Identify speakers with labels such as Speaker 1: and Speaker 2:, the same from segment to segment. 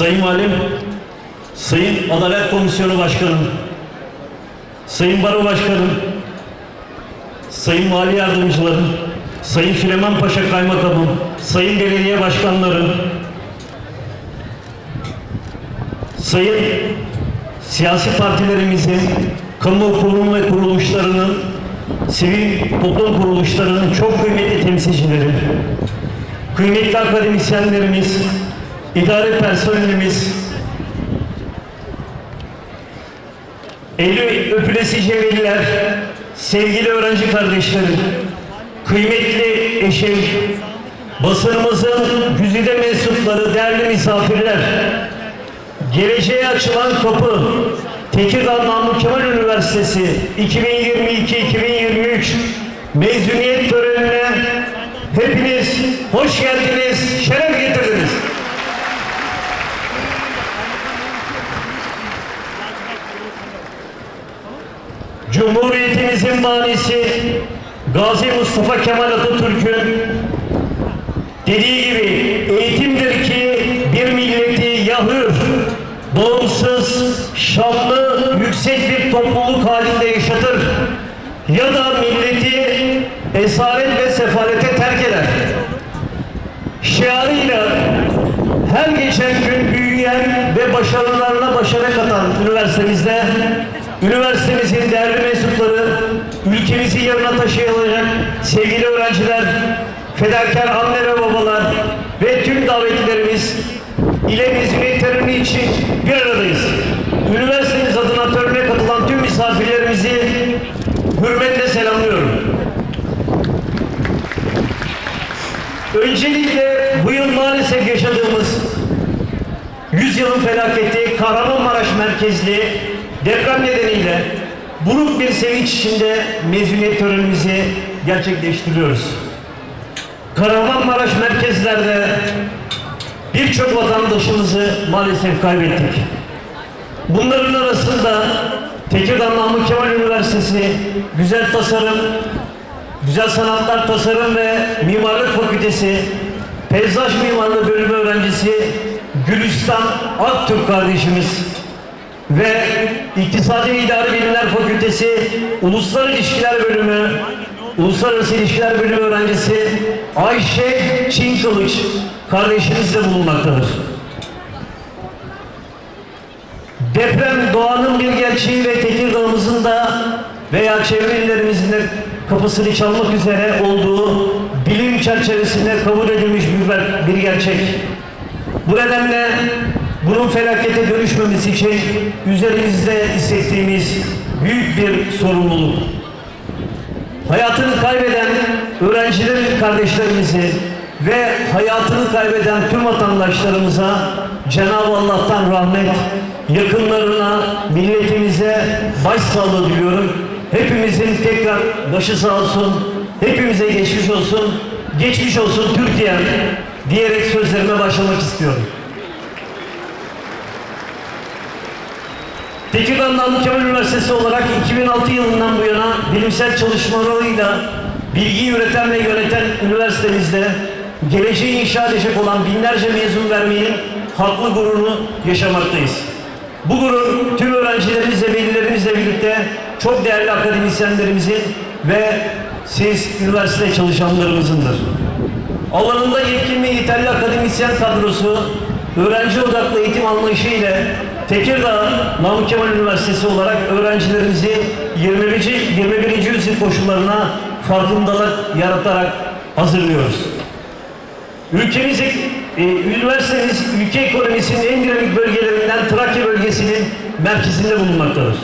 Speaker 1: Sayın Valim, Sayın Adalet Komisyonu Başkanım, Sayın Baro Başkanım, Sayın Vali Yardımcılarım, Sayın Süleyman Paşa Kaymakamım, Sayın Belediye Başkanlarım, Sayın siyasi partilerimizin, kamu kurum ve kuruluşlarının, sivil toplum kuruluşlarının çok kıymetli temsilcileri, kıymetli akademisyenlerimiz, idare personelimiz, eli öpülesice veliler, sevgili öğrenci kardeşlerim, kıymetli eşim, basınımızın güzide mensupları, değerli misafirler, geleceğe açılan kapı, Tekirdağ Namık Kemal Üniversitesi 2022-2023 mezuniyet törenine hepiniz hoş geldiniz, Cumhuriyetimizin banisi Gazi Mustafa Kemal Atatürk'ün dediği gibi eğitimdir ki bir milleti ya hür, bağımsız, şanlı, yüksek bir topluluk halinde yaşatır ya da milleti esaret ve sefalete terk eder. Şiarıyla her geçen gün büyüyen ve başarılarına başarı katan üniversitemizde üniversitemizin değerli mensupları, ülkemizi yarına taşıyacak sevgili öğrenciler, fedakar anne ve babalar ve tüm davetlilerimiz ile mezuniyet töreni için bir aradayız. Üniversitemiz adına törene katılan tüm misafirlerimizi hürmetle selamlıyorum. Öncelikle bu yıl maalesef yaşadığımız 100 yılın felaketi Kahramanmaraş merkezli deprem nedeniyle buruk bir sevinç içinde mezuniyet törenimizi gerçekleştiriyoruz. Kahramanmaraş merkezlerde birçok vatandaşımızı maalesef kaybettik. Bunların arasında Tekirdağ Namık Kemal Üniversitesi Güzel Tasarım, Güzel Sanatlar Tasarım ve Mimarlık Fakültesi Peyzaj Mimarlığı Bölümü öğrencisi Gülistan Aktürk kardeşimiz ve İktisadi İdari Bilimler Fakültesi Uluslararası İlişkiler Bölümü Uluslararası İlişkiler Bölümü öğrencisi Ayşe Çin Kılıç kardeşimiz de bulunmaktadır. Deprem doğanın bir gerçeği ve Tekirdağ'ımızın da veya çevre illerimizin de kapısını çalmak üzere olduğu bilim çerçevesinde kabul edilmiş bir, bir gerçek. Bu nedenle bunun felakete dönüşmemesi için üzerimizde hissettiğimiz büyük bir sorumluluk. Hayatını kaybeden öğrencilerin kardeşlerimizi ve hayatını kaybeden tüm vatandaşlarımıza Cenab-ı Allah'tan rahmet, yakınlarına, milletimize başsağlığı diliyorum. Hepimizin tekrar başı sağ olsun, hepimize geçmiş olsun, geçmiş olsun Türkiye diyerek sözlerime başlamak istiyorum. Tekirdağ Namık Kemal Üniversitesi olarak 2006 yılından bu yana bilimsel çalışmalarıyla bilgiyi üreten ve yöneten üniversitemizde geleceği inşa edecek olan binlerce mezun vermenin haklı gururunu yaşamaktayız. Bu gurur tüm öğrencilerimizle, velilerimizle birlikte çok değerli akademisyenlerimizin ve siz üniversite çalışanlarımızındır. Alanında yetkin ve yeterli akademisyen kadrosu, öğrenci odaklı eğitim anlayışı ile Tekirdağ Namık Kemal Üniversitesi olarak öğrencilerimizi 21. 21. yüzyıl koşullarına farkındalık yaratarak hazırlıyoruz. Ülkemiz, e, üniversitemiz ülke ekonomisinin en dinamik bölgelerinden Trakya bölgesinin merkezinde bulunmaktadır.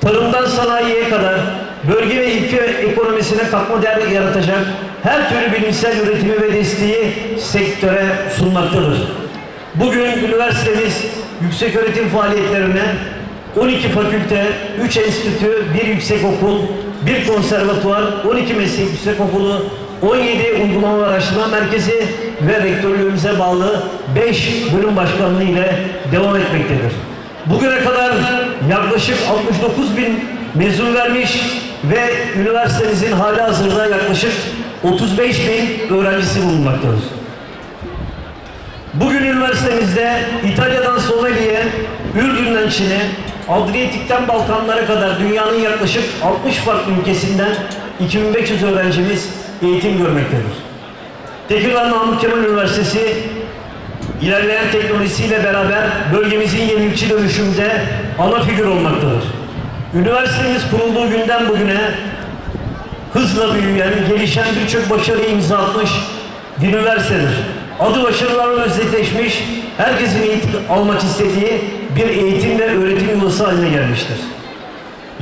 Speaker 1: Tarımdan sanayiye kadar bölge ve ülke ekonomisine katma değer yaratacak her türlü bilimsel üretimi ve desteği sektöre sunmaktadır. Bugün üniversitemiz yüksek öğretim faaliyetlerine 12 fakülte, 3 enstitü, 1 yüksek okul, 1 konservatuvar, 12 meslek yüksek okulu, 17 uygulama ve araştırma merkezi ve rektörlüğümüze bağlı 5 bölüm başkanlığı ile devam etmektedir. Bugüne kadar yaklaşık 69 bin mezun vermiş ve üniversitemizin hali hazırda yaklaşık 35 bin öğrencisi bulunmaktadır. Bugün üniversitemizde İtalya'dan Somali'ye, Ürdün'den Çin'e, Adriyatik'ten Balkanlara kadar dünyanın yaklaşık 60 farklı ülkesinden 2500 öğrencimiz eğitim görmektedir. Tekirdağ Namık Kemal Üniversitesi ilerleyen teknolojisiyle beraber bölgemizin yenilikçi dönüşümde ana figür olmaktadır. Üniversitemiz kurulduğu günden bugüne hızla büyüyen, gelişen birçok başarıya imza atmış bir üniversitedir. Adı başarılarla özdeşleşmiş, herkesin eğitim almak istediği bir eğitim ve öğretim yuvası haline gelmiştir.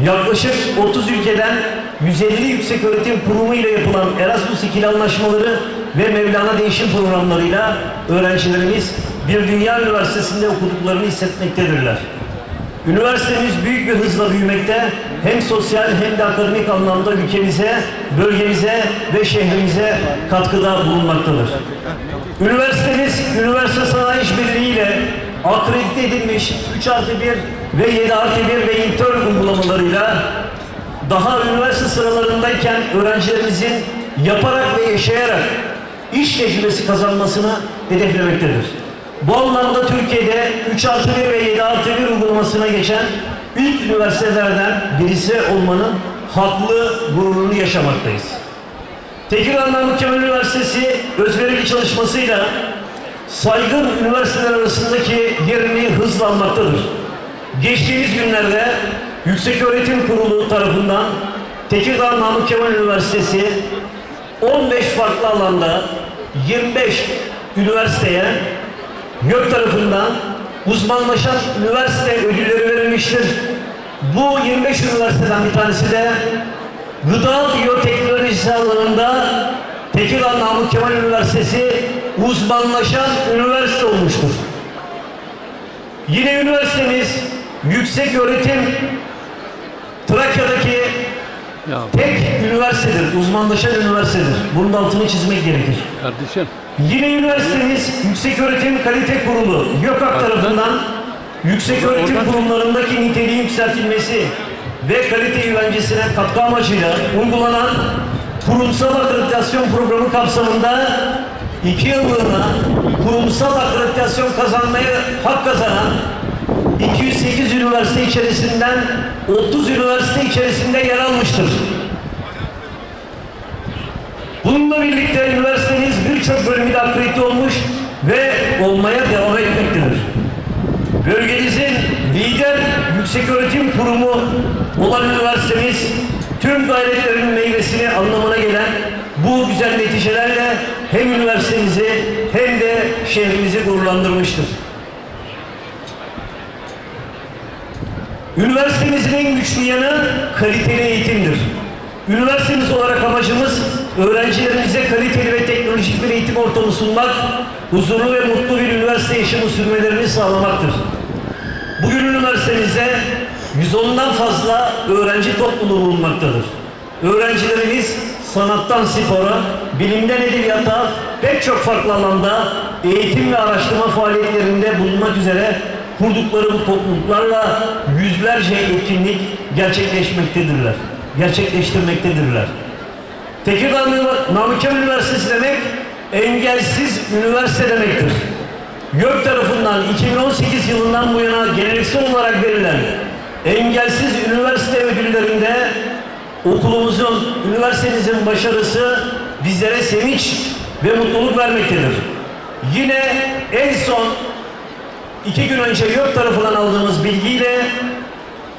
Speaker 1: Yaklaşık 30 ülkeden 150 yüksek öğretim kurumu ile yapılan Erasmus ikili anlaşmaları ve Mevlana değişim programlarıyla öğrencilerimiz bir dünya üniversitesinde okuduklarını hissetmektedirler. Üniversitemiz büyük bir hızla büyümekte, hem sosyal hem de akademik anlamda ülkemize, bölgemize ve şehrimize katkıda bulunmaktadır. Üniversitemiz, üniversite sanayi işbirliği ile akredite edilmiş 3 artı 1 ve 7 artı 1 ve intern uygulamalarıyla daha üniversite sıralarındayken öğrencilerimizin yaparak ve yaşayarak iş tecrübesi kazanmasını hedeflemektedir. Bu anlamda Türkiye'de 3 artı 1 ve 7 artı 1 uygulamasına geçen ilk üniversitelerden birisi olmanın haklı gururunu yaşamaktayız. Tekirdağ Namık Kemal Üniversitesi özverili çalışmasıyla saygın üniversiteler arasındaki yerini hızla. Geçtiğimiz günlerde Yüksek Öğretim Kurulu tarafından Tekirdağ Namık Kemal Üniversitesi 15 farklı alanda 25 üniversiteye YÖK tarafından uzmanlaşan üniversite ödülleri verilmiştir. Bu 25 üniversiteden bir tanesi de gıda biyoteknolojisi alanında Tekirdağ Namık Kemal Üniversitesi uzmanlaşan üniversite olmuştur. Yine üniversitemiz yüksek öğretim Trakya'daki
Speaker 2: Ya
Speaker 1: tek üniversitedir, uzmanlaşan üniversitedir. Bunun altını çizmek gerekir.
Speaker 2: kardeşim
Speaker 1: Yine üniversitemiz Yüksek Öğretim Kalite Kurulu YÖKAK tarafından yüksek öğretim kurumlarındaki niteliğin yükseltilmesi ve kalite güvencesine katkı amacıyla uygulanan kurumsal akreditasyon programı kapsamında iki yıllığına kurumsal akreditasyon kazanmaya hak kazanan 208 üniversite içerisinden 30 üniversite içerisinde yer almıştır. Bununla birlikte üniversitemiz birçok bölümünde akredite olmuş ve olmaya devam etmektedir. Bölgemizin lider yüksek öğretim kurumu olan üniversitemiz tüm gayretlerin meyvesini anlamına gelen bu güzel neticelerle hem üniversitemizi hem de şehrimizi gururlandırmıştır. Üniversitemizin en güçlü yanı kaliteli eğitimdir. Üniversitemiz olarak amacımız öğrencilerimize kaliteli ve teknolojik bir eğitim ortamı sunmak, huzurlu ve mutlu bir üniversite yaşamı sürmelerini sağlamaktır. Bugün üniversitemizde 110'dan fazla öğrenci topluluğu bulunmaktadır. Öğrencilerimiz sanattan spora, bilimden edebiyata pek çok farklı alanda eğitim ve araştırma faaliyetlerinde bulunmak üzere kurdukları bu topluluklarla yüzlerce etkinlik gerçekleşmektedirler. Gerçekleştirmektedirler. Tekirdağ Namık Üniversitesi demek engelsiz üniversite demektir. YÖK tarafından 2018 yılından bu yana geleneksel olarak verilen engelsiz üniversite ödüllerinde okulumuzun, üniversitemizin başarısı bizlere sevinç ve mutluluk vermektedir. Yine en son iki gün önce YÖK tarafından aldığımız bilgiyle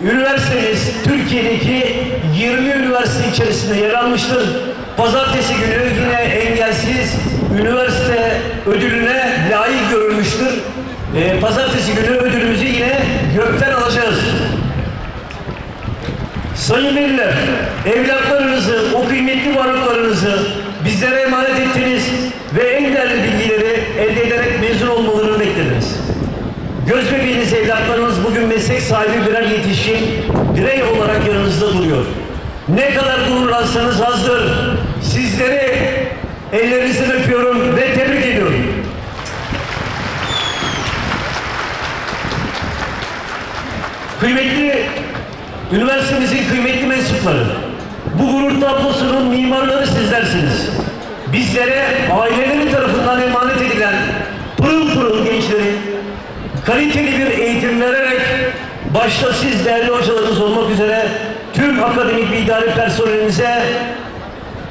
Speaker 1: üniversitemiz Türkiye'deki 20 üniversite içerisinde yer almıştır. Pazartesi günü yine engelsiz üniversite ödülüne layık görülmüştür. Ee, pazartesi günü ödülümüzü yine YÖK'ten alacağız. Sayın veliler, evlatlarınızı, o kıymetli varlıklarınızı bizlere emanet ettiniz ve en değerli bilgileri elde ederek mezun olmalarını. Göz bebeğiniz evlatlarınız bugün meslek sahibi birer yetişkin, birey olarak yanınızda duruyor. Ne kadar gururlansanız azdır. Sizleri ellerinizden öpüyorum ve tebrik ediyorum. Kıymetli üniversitemizin kıymetli mensupları, bu gurur tablosunun mimarları sizlersiniz. Bizlere aileleri kaliteli bir eğitim vererek başta siz değerli hocalarımız olmak üzere tüm akademik ve idari personelimize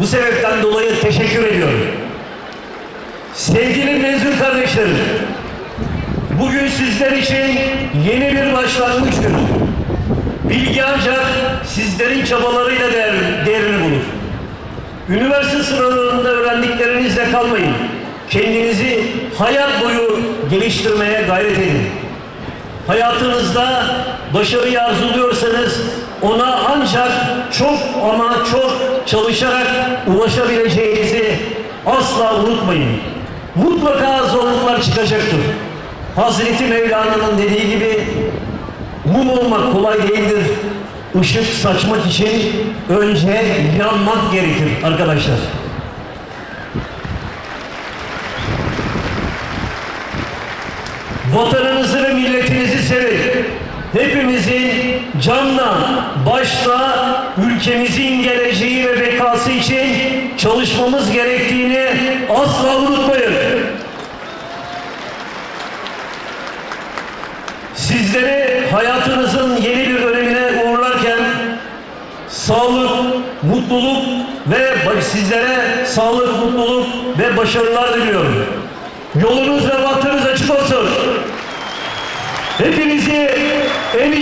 Speaker 1: bu sebepten dolayı teşekkür ediyorum. Sevgili mezun kardeşlerim, bugün sizler için yeni bir başlangıç günü. Bilgi ancak sizlerin çabalarıyla değer, değerini bulur. Üniversite sınavlarında öğrendiklerinizle kalmayın. Kendinizi hayat boyu geliştirmeye gayret edin. Hayatınızda başarıyı arzuluyorsanız ona ancak çok ama çok çalışarak ulaşabileceğinizi asla unutmayın. Mutlaka zorluklar çıkacaktır. Hazreti Mevlana'nın dediği gibi mum olmak kolay değildir. Işık saçmak için önce yanmak gerekir arkadaşlar. Vatanınızı ve milletinizi sevin. Hepimizin canla, başla ülkemizin geleceği ve bekası için çalışmamız gerektiğini asla unutmayın. Sizleri hayatınızın yeni bir dönemine uğurlarken sağlık, mutluluk ve sizlere sağlık, mutluluk ve başarılar diliyorum. Yolunuz ve. Hepinizi en